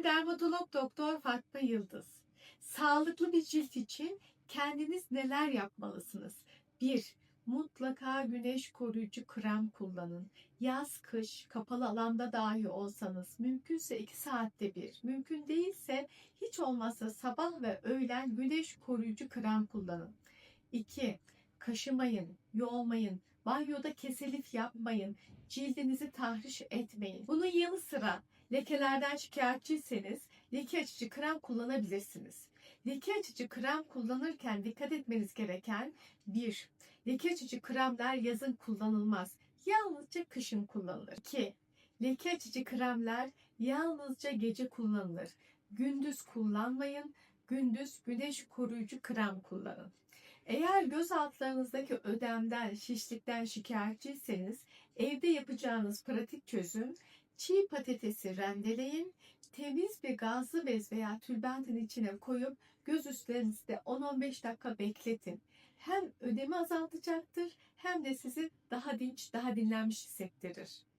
Ben dermatolog doktor Fatma Yıldız. Sağlıklı bir cilt için kendiniz neler yapmalısınız? 1. Mutlaka güneş koruyucu krem kullanın. Yaz, kış, kapalı alanda dahi olsanız mümkünse 2 saatte bir, mümkün değilse hiç olmazsa sabah ve öğlen güneş koruyucu krem kullanın. 2. Kaşımayın, yolmayın, banyoda keselif yapmayın, cildinizi tahriş etmeyin. Bunun yanı sıra lekelerden şikayetçiyseniz leke açıcı krem kullanabilirsiniz. Leke açıcı krem kullanırken dikkat etmeniz gereken 1. Leke açıcı kremler yazın kullanılmaz. Yalnızca kışın kullanılır. 2. Leke açıcı kremler yalnızca gece kullanılır. Gündüz kullanmayın. Gündüz güneş koruyucu krem kullanın. Eğer göz altlarınızdaki ödemden, şişlikten şikayetçiyseniz evde yapacağınız pratik çözüm çiğ patatesi rendeleyin, temiz bir gazlı bez veya tülbentin içine koyup göz üstlerinizde 10-15 dakika bekletin. Hem ödemi azaltacaktır hem de sizi daha dinç, daha dinlenmiş hissettirir.